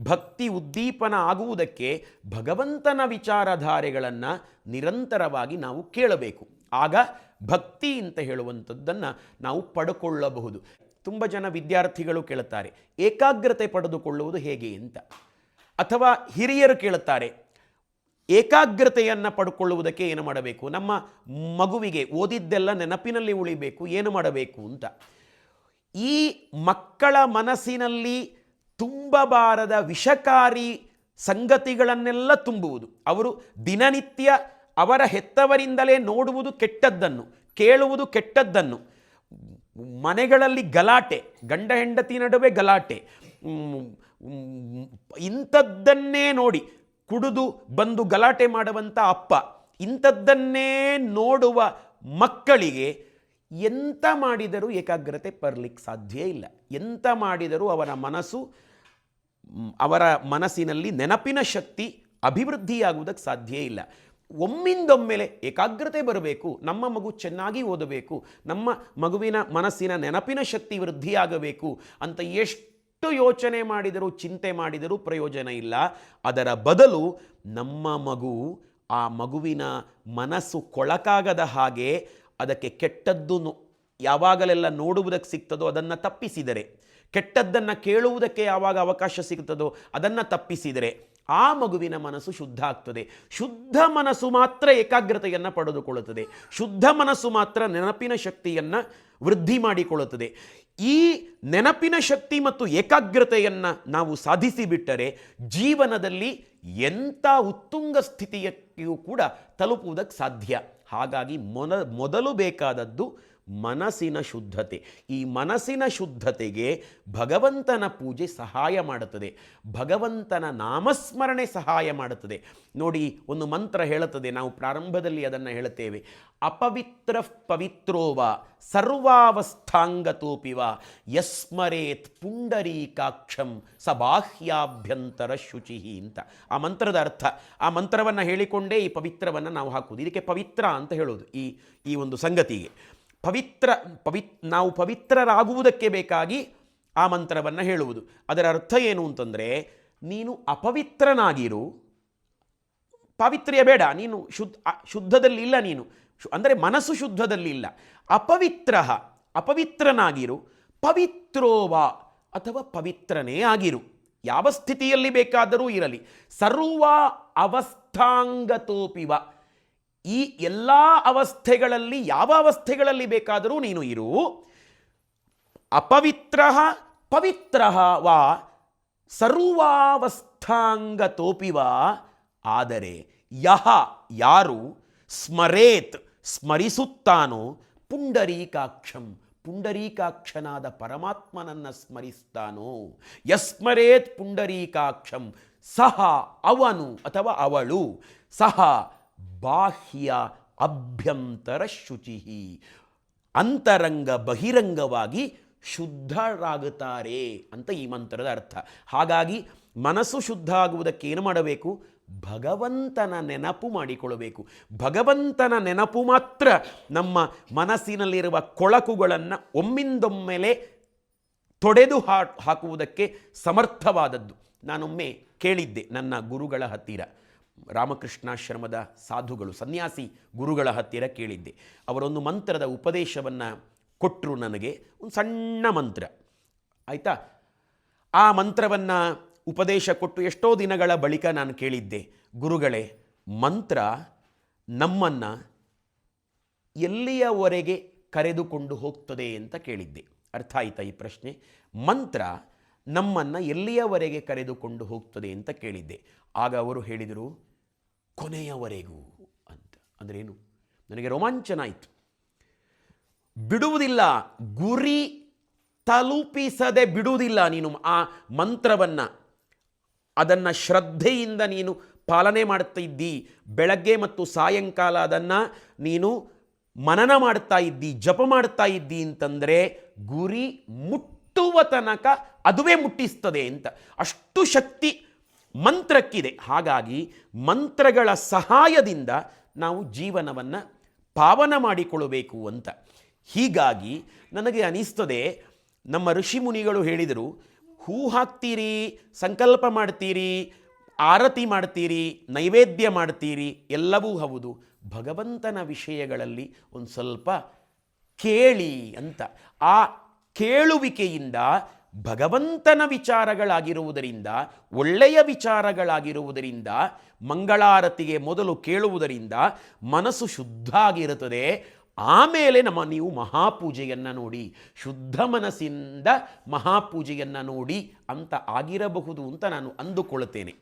ಭಕ್ತಿ ಉದ್ದೀಪನ ಆಗುವುದಕ್ಕೆ ಭಗವಂತನ ವಿಚಾರಧಾರೆಗಳನ್ನು ನಿರಂತರವಾಗಿ ನಾವು ಕೇಳಬೇಕು. ಆಗ ಭಕ್ತಿ ಅಂತ ಹೇಳುವಂಥದ್ದನ್ನು ನಾವು ಪಡ್ಕೊಳ್ಳಬಹುದು. ತುಂಬ ಜನ ವಿದ್ಯಾರ್ಥಿಗಳು ಕೇಳುತ್ತಾರೆ, ಏಕಾಗ್ರತೆ ಪಡೆದುಕೊಳ್ಳುವುದು ಹೇಗೆ ಅಂತ. ಅಥವಾ ಹಿರಿಯರು ಕೇಳುತ್ತಾರೆ, ಏಕಾಗ್ರತೆಯನ್ನು ಪಡ್ಕೊಳ್ಳುವುದಕ್ಕೆ ಏನು ಮಾಡಬೇಕು? ನಮ್ಮ ಮಗುವಿಗೆ ಓದಿದ್ದೆಲ್ಲ ನೆನಪಿನಲ್ಲಿ ಉಳಿಬೇಕು, ಏನು ಮಾಡಬೇಕು ಅಂತ. ಈ ಮಕ್ಕಳ ಮನಸ್ಸಿನಲ್ಲಿ ತುಂಬಬಾರದ ವಿಷಕಾರಿ ಸಂಗತಿಗಳನ್ನೆಲ್ಲ ತುಂಬುವುದು. ಅವರು ದಿನನಿತ್ಯ ಅವರ ಹೆತ್ತವರಿಂದಲೇ ನೋಡುವುದು ಕೆಟ್ಟದ್ದನ್ನು, ಕೇಳುವುದು ಕೆಟ್ಟದ್ದನ್ನು. ಮನೆಗಳಲ್ಲಿ ಗಲಾಟೆ, ಗಂಡ ಹೆಂಡತಿ ನಡುವೆ ಗಲಾಟೆ ಇಂಥದ್ದನ್ನೇ ನೋಡಿ ಕುಡಿದು ಬಂದು ಗಲಾಟೆ ಮಾಡುವಂಥ ಅಪ್ಪ, ಇಂಥದ್ದನ್ನೇ ನೋಡುವ ಮಕ್ಕಳಿಗೆ ಎಂತ ಮಾಡಿದರೂ ಏಕಾಗ್ರತೆ ಬರಲಿಕ್ಕೆ ಸಾಧ್ಯ ಇಲ್ಲ. ಎಂತ ಮಾಡಿದರೂ ಅವರ ಮನಸ್ಸು ಅವರ ಮನಸ್ಸಿನಲ್ಲಿ ನೆನಪಿನ ಶಕ್ತಿ ಅಭಿವೃದ್ಧಿಯಾಗುವುದಕ್ಕೆ ಸಾಧ್ಯ ಇಲ್ಲ. ಒಮ್ಮಿಂದೊಮ್ಮೆಲೆ ಏಕಾಗ್ರತೆ ಬರಬೇಕು, ನಮ್ಮ ಮಗು ಚೆನ್ನಾಗಿ ಓದಬೇಕು, ನಮ್ಮ ಮಗುವಿನ ಮನಸ್ಸಿನ ನೆನಪಿನ ಶಕ್ತಿ ವೃದ್ಧಿಯಾಗಬೇಕು ಅಂತ ಎಷ್ಟು ಯೋಚನೆ ಮಾಡಿದರೂ, ಚಿಂತೆ ಮಾಡಿದರೂ ಪ್ರಯೋಜನ ಇಲ್ಲ. ಅದರ ಬದಲು ನಮ್ಮ ಮಗು ಆ ಮಗುವಿನ ಮನಸ್ಸು ಕೊಳಕಾಗದ ಹಾಗೆ ಅದಕ್ಕೆ ಕೆಟ್ಟದ್ದು ಯಾವಾಗಲೆಲ್ಲ ನೋಡುವುದಕ್ಕೆ ಸಿಗ್ತದೋ ಅದನ್ನು ತಪ್ಪಿಸಿದರೆ ಕೆಟ್ಟದ್ದನ್ನು ಕೇಳುವುದಕ್ಕೆ ಯಾವಾಗ ಅವಕಾಶ ಸಿಗುತ್ತದೋ ಅದನ್ನು ತಪ್ಪಿಸಿದರೆ ಆ ಮಗುವಿನ ಮನಸ್ಸು ಶುದ್ಧ ಆಗ್ತದೆ. ಶುದ್ಧ ಮನಸ್ಸು ಮಾತ್ರ ಏಕಾಗ್ರತೆಯನ್ನು ಪಡೆದುಕೊಳ್ಳುತ್ತದೆ. ಶುದ್ಧ ಮನಸ್ಸು ಮಾತ್ರ ನೆನಪಿನ ಶಕ್ತಿಯನ್ನು ವೃದ್ಧಿ ಮಾಡಿಕೊಳ್ಳುತ್ತದೆ. ಈ ನೆನಪಿನ ಶಕ್ತಿ ಮತ್ತು ಏಕಾಗ್ರತೆಯನ್ನು ನಾವು ಸಾಧಿಸಿಬಿಟ್ಟರೆ ಜೀವನದಲ್ಲಿ ಎಂಥ ಉತ್ತುಂಗ ಸ್ಥಿತಿಯೂ ಕೂಡ ತಲುಪುವುದಕ್ಕೆ ಸಾಧ್ಯ. ಹಾಗಾಗಿ ಮೊನ, ಮೊದಲು ಬೇಕಾದದ್ದು ಮನಸ್ಸಿನ ಶುದ್ಧತೆ. ಈ ಮನಸ್ಸಿನ ಶುದ್ಧತೆಗೆ ಭಗವಂತನ ಪೂಜೆ ಸಹಾಯ ಮಾಡುತ್ತದೆ. ಭಗವಂತನ ನಾಮಸ್ಮರಣೆ ಸಹಾಯ ಮಾಡುತ್ತದೆ. ನೋಡಿ, ಒಂದು ಮಂತ್ರ ಹೇಳುತ್ತದೆ. ನಾವು ಪ್ರಾರಂಭದಲ್ಲಿ ಅದನ್ನು ಹೇಳುತ್ತೇವೆ. ಅಪವಿತ್ರ ಪವಿತ್ರೋವ ಸರ್ವಾವಸ್ಥಾಂಗತೋಪಿವ ಯಸ್ಮರೇತ್ ಪುಂಡರೀಕಾಕ್ಷಂ ಸಬಾಹ್ಯಾಭ್ಯಂತರ ಬಾಹ್ಯಾಭ್ಯಂತರ ಶುಚಿ ಅಂತ. ಆ ಮಂತ್ರದ ಅರ್ಥ. ಆ ಮಂತ್ರವನ್ನು ಹೇಳಿಕೊಂಡೇ ಈ ಪವಿತ್ರವನ್ನು ನಾವು ಹಾಕುವುದು. ಇದಕ್ಕೆ ಪವಿತ್ರ ಅಂತ ಹೇಳೋದು ಈ ಈ ಒಂದು ಸಂಗತಿಗೆ. ಪವಿತ್ರ, ಪವಿ, ನಾವು ಪವಿತ್ರರಾಗುವುದಕ್ಕೆ ಬೇಕಾಗಿ ಆ ಮಂತ್ರವನ್ನು ಹೇಳುವುದು. ಅದರ ಅರ್ಥ ಏನು ಅಂತಂದರೆ, ನೀನು ಅಪವಿತ್ರನಾಗಿರು, ಪಾವಿತ್ರ್ಯ ಬೇಡ, ನೀನು ಶುದ್ಧ ಶುದ್ಧದಲ್ಲಿಲ್ಲ ನೀನು. ಅಂದರೆ ಮನಸ್ಸು ಶುದ್ಧದಲ್ಲಿ ಇಲ್ಲ. ಅಪವಿತ್ರ, ಅಪವಿತ್ರನಾಗಿರು ಪವಿತ್ರೋವ ಅಥವಾ ಪವಿತ್ರನೇ ಆಗಿರು. ಯಾವ ಸ್ಥಿತಿಯಲ್ಲಿ ಬೇಕಾದರೂ ಇರಲಿ. ಸರ್ವ ಅವಸ್ಥಾಂಗತೋಪಿವ ಈ ಎಲ್ಲ ಅವಸ್ಥೆಗಳಲ್ಲಿ ಯಾವ ಅವಸ್ಥೆಗಳಲ್ಲಿ ಬೇಕಾದರೂ ನೀನು ಇರು. ಅಪವಿತ್ರ ಪವಿತ್ರ ವಾ ಸರ್ವಾವಸ್ಥಾಂಗತೋಪಿವ. ಆದರೆ ಯಹ ಯಾರು ಸ್ಮರೇತ್ ಸ್ಮರಿಸುತ್ತಾನೋ ಪುಂಡರೀಕಾಕ್ಷಂ ಪುಂಡರೀಕಾಕ್ಷನಾದ ಪರಮಾತ್ಮನನ್ನು ಸ್ಮರಿಸ್ತಾನೋ. ಯಸ್ಮರೇತ್ ಪುಂಡರೀಕಾಕ್ಷಂ ಸಹ ಅವನು ಅಥವಾ ಅವಳು ಸಹ ಬಾಹ್ಯ ಅಭ್ಯಂತರ ಶುಚಿ. ಅಂತರಂಗ ಬಹಿರಂಗವಾಗಿ ಶುದ್ಧರಾಗುತ್ತಾರೆ ಅಂತ ಈ ಮಂತ್ರದ ಅರ್ಥ. ಹಾಗಾಗಿ ಮನಸ್ಸು ಶುದ್ಧ ಆಗುವುದಕ್ಕೆ ಏನು ಮಾಡಬೇಕು? ಭಗವಂತನ ನೆನಪು ಮಾಡಿಕೊಳ್ಳಬೇಕು. ಭಗವಂತನ ನೆನಪು ಮಾತ್ರ ನಮ್ಮ ಮನಸ್ಸಿನಲ್ಲಿರುವ ಕೊಳಕುಗಳನ್ನು ಒಮ್ಮಿಂದೊಮ್ಮೆಲೆ ತೊಡೆದು ಹಾಕುವುದಕ್ಕೆ ಸಮರ್ಥವಾದದ್ದು. ನಾನೊಮ್ಮೆ ಕೇಳಿದ್ದೆ ನನ್ನ ಗುರುಗಳ ಹತ್ತಿರ. ರಾಮಕೃಷ್ಣಾಶ್ರಮದ ಸಾಧುಗಳು, ಸನ್ಯಾಸಿ ಗುರುಗಳ ಹತ್ತಿರ ಕೇಳಿದ್ದೆ. ಅವರೊಂದು ಮಂತ್ರದ ಉಪದೇಶವನ್ನು ಕೊಟ್ಟರು ನನಗೆ. ಒಂದು ಸಣ್ಣ ಮಂತ್ರ. ಆಯಿತಾ? ಆ ಮಂತ್ರವನ್ನು ಉಪದೇಶ ಕೊಟ್ಟು ಎಷ್ಟೋ ದಿನಗಳ ಬಳಿಕ ನಾನು ಕೇಳಿದ್ದೆ. ಗುರುಗಳೇ, ಮಂತ್ರ ನಮ್ಮನ್ನು ಎಲ್ಲಿಯವರೆಗೆ ಕರೆದುಕೊಂಡು ಹೋಗ್ತದೆ ಅಂತ ಕೇಳಿದ್ದೆ. ಅರ್ಥ ಆಯಿತಾ ಈ ಪ್ರಶ್ನೆ? ಮಂತ್ರ ನಮ್ಮನ್ನು ಎಲ್ಲಿಯವರೆಗೆ ಕರೆದುಕೊಂಡು ಹೋಗ್ತದೆ ಅಂತ ಕೇಳಿದ್ದೆ. ಆಗ ಅವರು ಹೇಳಿದರು, ಕೊನೆಯವರೆಗೂ ಅಂತ. ಅಂದ್ರೇನು ನನಗೆ ರೋಮಾಂಚನ ಆಯಿತು. ಬಿಡುವುದಿಲ್ಲ, ಗುರಿ ತಲುಪಿಸದೆ ಬಿಡುವುದಿಲ್ಲ ನೀನು ಆ ಮಂತ್ರವನ್ನು. ಅದನ್ನು ಶ್ರದ್ಧೆಯಿಂದ ನೀನು ಪಾಲನೆ ಮಾಡ್ತಾ ಇದ್ದಿ. ಬೆಳಗ್ಗೆ ಮತ್ತು ಸಾಯಂಕಾಲ ಅದನ್ನು ನೀನು ಮನನ ಮಾಡ್ತಾ ಇದ್ದಿ, ಜಪ ಮಾಡ್ತಾ ಇದ್ದಿ ಅಂತಂದರೆ ಗುರಿ ಮುಟ್ಟುವ ತನಕ ಅದುವೇ ಮುಟ್ಟಿಸ್ತದೆ ಅಂತ. ಅಷ್ಟು ಶಕ್ತಿ ಮಂತ್ರಕ್ಕಿದೆ. ಹಾಗಾಗಿ ಮಂತ್ರಗಳ ಸಹಾಯದಿಂದ ನಾವು ಜೀವನವನ್ನು ಪಾವನ ಮಾಡಿಕೊಳ್ಳಬೇಕು ಅಂತ. ಹೀಗಾಗಿ ನನಗೆ ಅನಿಸ್ತದೆ, ನಮ್ಮ ಋಷಿ ಮುನಿಗಳು ಹೇಳಿದರು, ಹೂ ಹಾಕ್ತೀರಿ, ಸಂಕಲ್ಪ ಮಾಡ್ತೀರಿ, ಆರತಿ ಮಾಡ್ತೀರಿ, ನೈವೇದ್ಯ ಮಾಡ್ತೀರಿ, ಎಲ್ಲವೂ ಹೌದು. ಭಗವಂತನ ವಿಷಯಗಳಲ್ಲಿ ಒಂದು ಸ್ವಲ್ಪ ಕೇಳಿ ಅಂತ. ಆ ಕೇಳುವಿಕೆಯಿಂದ, ಭಗವಂತನ ವಿಚಾರಗಳಾಗಿರುವುದರಿಂದ, ಒಳ್ಳೆಯ ವಿಚಾರಗಳಾಗಿರುವುದರಿಂದ, ಮಂಗಳಾರತಿಗೆ ಮೊದಲು ಕೇಳುವುದರಿಂದ ಮನಸ್ಸು ಶುದ್ಧ ಆಗಿರುತ್ತದೆ ಆಮೇಲೆ ನಮ್ಮ ನೀವು ಮಹಾಪೂಜೆಯನ್ನು ನೋಡಿ, ಶುದ್ಧ ಮನಸ್ಸಿಂದ ಮಹಾಪೂಜೆಯನ್ನು ನೋಡಿ ಅಂತ ಆಗಿರಬಹುದು ಅಂತ ನಾನು ಅಂದುಕೊಳ್ಳುತ್ತೇನೆ.